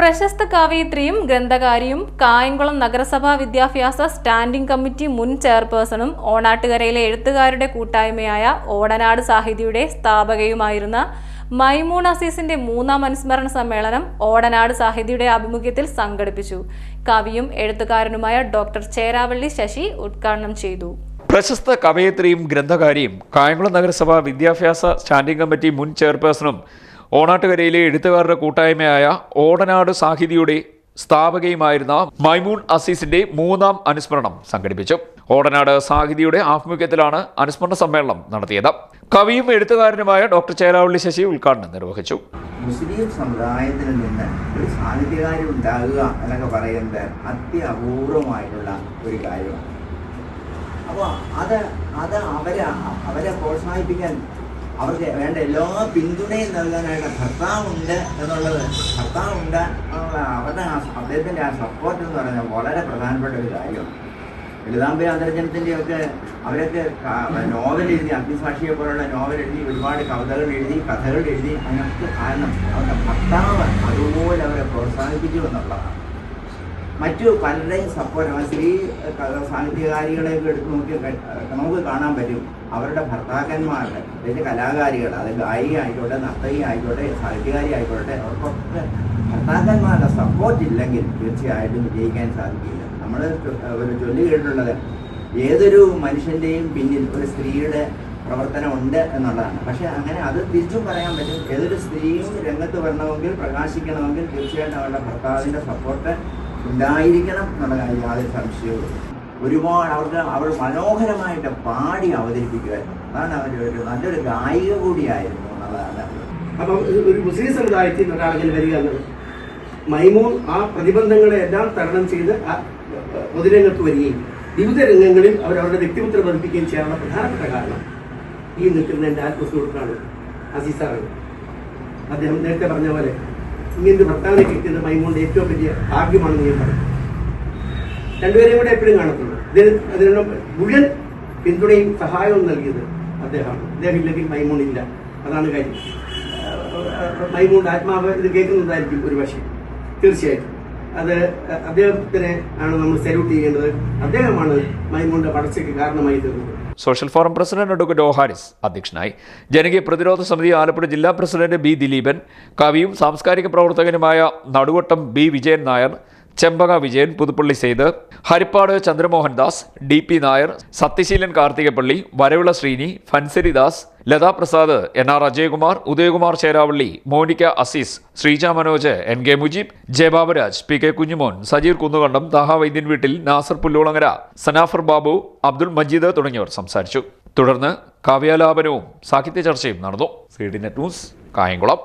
പ്രശസ്ത കവയിത്രിയും ഗ്രന്ഥകാരിയും കായംകുളം നഗരസഭാ വിദ്യാഭ്യാസ സ്റ്റാൻഡിംഗ് കമ്മിറ്റി മുൻ ചെയർപേഴ്സണും ഓണാട്ടുകരയിലെ എഴുത്തുകാരുടെ കൂട്ടായ്മയായ ഓടനാട് സാഹിതിയുടെ സ്ഥാപകയുമായിരുന്ന മൈമൂൺ അസീസിന്റെ മൂന്നാം അനുസ്മരണ സമ്മേളനം ഓടനാട് സാഹിതിയുടെ ആഭിമുഖ്യത്തിൽ സംഘടിപ്പിച്ചു. കവിയും എഴുത്തുകാരനുമായ ഡോക്ടർ ചേരാവള്ളി ശശി ഉദ്ഘാടനം ചെയ്തു. പ്രശസ്ത കവയത്രിയും ഗ്രന്ഥകാരിയും കായംകുളം നഗരസഭ വിദ്യാഭ്യാസ സ്റ്റാൻഡിംഗ് കമ്മിറ്റി മുൻ ചെയർപേഴ്സണും ഓണാട്ടുകരയിലെ എഴുത്തുകാരുടെ കൂട്ടായ്മയായ ഓടനാട് സാഹിതിയുടെ സ്ഥാപകയുമായിരുന്ന മൈമൂൺ അസീസിന്റെ മൂന്നാം അനുസ്മരണം സംഘടിപ്പിച്ചു. ഓടനാട് സാഹിതിയുടെ ആഭിമുഖ്യത്തിലാണ് അനുസ്മരണ സമ്മേളനം നടത്തിയത്. കവിയും എഴുത്തുകാരനുമായ ഡോക്ടർ ചേരാവള്ളി ശശി ഉദ്ഘാടനം നിർവഹിച്ചു. മുസ്ലിം സമുദായത്തിൽ നിന്ന് ഒരു സാഹിത്യകാരി ഉണ്ടാകുക എന്നൊക്കെ പറയുന്നത് അത്യപൂർവമായിട്ടുള്ള ഒരു കാര്യമാണ്. അപ്പോൾ അത് അത് അവരെ അവരെ പ്രോത്സാഹിപ്പിക്കാൻ അവർക്ക് വേണ്ട എല്ലാ പിന്തുണയും നൽകാനായിട്ട് ഭർത്താവുണ്ട് എന്നുള്ളത് ഭർത്താവുണ്ട് എന്നുള്ള അവരുടെ ആ അദ്ദേഹത്തിന്റെ ആ സപ്പോർട്ട് എന്ന് പറയുന്നത് വളരെ പ്രധാനപ്പെട്ട ഒരു കാര്യമാണ്. ലളിതാംബ അന്തർജനത്തിന്റെ ഒക്കെ അവരൊക്കെ നോവൽ എഴുതി അഗ്നിസാക്ഷിയെ പോലുള്ള നോവൽ എഴുതി ഒരുപാട് കവിതകൾ എഴുതി കഥകൾ എഴുതി അതിനൊക്കെ കാരണം അവരുടെ ഭർത്താവ് അതുപോലെ അവരെ പ്രോത്സാഹിപ്പിച്ചു എന്നുള്ളതാണ്. മറ്റു പലരെയും സപ്പോർട്ട് സ്ത്രീ സാഹിത്യകാരികളെയൊക്കെ എടുത്ത് നോക്കി നമുക്ക് കാണാൻ പറ്റും. അവരുടെ ഭർത്താക്കന്മാരുടെ വലിയ കലാകാരികൾ അത് ഗായിക ആയിക്കോട്ടെ നർത്തകി ആയിക്കോട്ടെ സാഹിത്യകാരി ആയിക്കോട്ടെ അവർക്കൊക്കെ ഭർത്താക്കന്മാരുടെ സപ്പോർട്ട് ഇല്ലെങ്കിൽ തീർച്ചയായിട്ടും വിജയിക്കാൻ സാധിക്കില്ല. നമ്മൾ ഒരു ചൊല്ലി കേട്ടിട്ടുള്ളത് ഏതൊരു മനുഷ്യന്റെയും പിന്നിൽ ഒരു സ്ത്രീയുടെ പ്രവർത്തനം ഉണ്ട് എന്നുള്ളതാണ്. പക്ഷെ അങ്ങനെ അത് തിരിച്ചും പറയാൻ പറ്റും. ഏതൊരു സ്ത്രീയും രംഗത്ത് വരണമെങ്കിൽ പ്രകാശിക്കണമെങ്കിൽ തീർച്ചയായിട്ടും അവരുടെ ഭർത്താവിന്റെ സപ്പോർട്ട് ഉണ്ടായിരിക്കണം എന്നുള്ള കാര്യം യാതൊരു സംശയവും ഒരുപാട് അവർക്ക് അവർ മനോഹരമായിട്ട് പാടി അവതരിപ്പിക്കുമായിരുന്നു അതാണ് അവർ ഒരു നല്ലൊരു ഗായിക കൂടിയായിരുന്നു എന്നുള്ളതാണ്. അപ്പം ഒരു മുസ്ലിം സമുദായത്തിൽ ഒരാളിങ്ങനെ വരിക എന്നത് മൈമൂൺ ആ പ്രതിബന്ധങ്ങളെ എല്ലാം തരണം ചെയ്ത് ആ പൊതുരംഗത്ത് വരികയും വിവിധ രംഗങ്ങളിൽ അവർ അവരുടെ വ്യക്തിമുദ്ര പതിപ്പിക്കുകയും ചെയ്യാനുള്ള പ്രധാനപ്പെട്ട കാരണം ഈ നിൽക്കുന്ന എന്റെ ആത്മസുഹൃത്താണ് അസീസാറാണ് അദ്ദേഹം നേരത്തെ പറഞ്ഞ പോലെ ഇങ്ങനൊരു ഭർത്താവിനെ കിട്ടിയത് മൈമൂണിന്റെ ഏറ്റവും വലിയ ഭാഗ്യമാണെന്ന് ഞാൻ പറയും രണ്ടുപേരെയും കൂടെ എപ്പോഴും കാണത്തുള്ളൂ. ഇതിന് അതിനുള്ള മുഴുവൻ പിന്തുണയും സഹായവും നൽകിയത് അദ്ദേഹമാണ്. അദ്ദേഹം ഇല്ലെങ്കിൽ മൈമോൺ ഇല്ല. അതാണ് കാര്യം. മൈമോണിന്റെ ആത്മാവ് ഇത് കേൾക്കുന്നുണ്ടായിരിക്കും ഒരു പക്ഷേ തീർച്ചയായിട്ടും. അത് അദ്ദേഹത്തിനെ ആണ് നമ്മൾ സല്യൂട്ട് ചെയ്യേണ്ടത്. അദ്ദേഹമാണ് മൈമൂണിന്റെ വളർച്ചയ്ക്ക് കാരണമായി തീർന്നത്. Social forum president advocate Haris അധ്യക്ഷനായി. ജനകീയ പ്രതിരോധ സമിതി ആലപ്പുഴ ജില്ലാ പ്രസിഡന്റ് ബി ദിലീപൻ കവിയും സാംസ്കാരിക പ്രവർത്തകനുമായ Naduvattom B Vijayan Nair Chempaka Vijayan Puthuppally Saith Harippad Chandramohandas D P Nair Sathyaseelan Karthikappally Varavila Sreeni Fansari Das Lathaprasad N R Ajayakumar Udayakumar Cheravally Monica Azeez Sreeja Manoj N K Mujeeb Jayaburaj P K Kunjumon Sajeer Kunnukandam Thaha Vaidyan വീട്ടിൽ നാസർ പുല്ലോളങ്ങര സനാഫർ ബാബു അബ്ദുൾ മജീദ് തുടങ്ങിയവർ സംസാരിച്ചു. തുടർന്ന് കാവ്യാലാപനവും സാഹിത്യ ചർച്ചയും നടന്നു. C D net news Kayamkulam.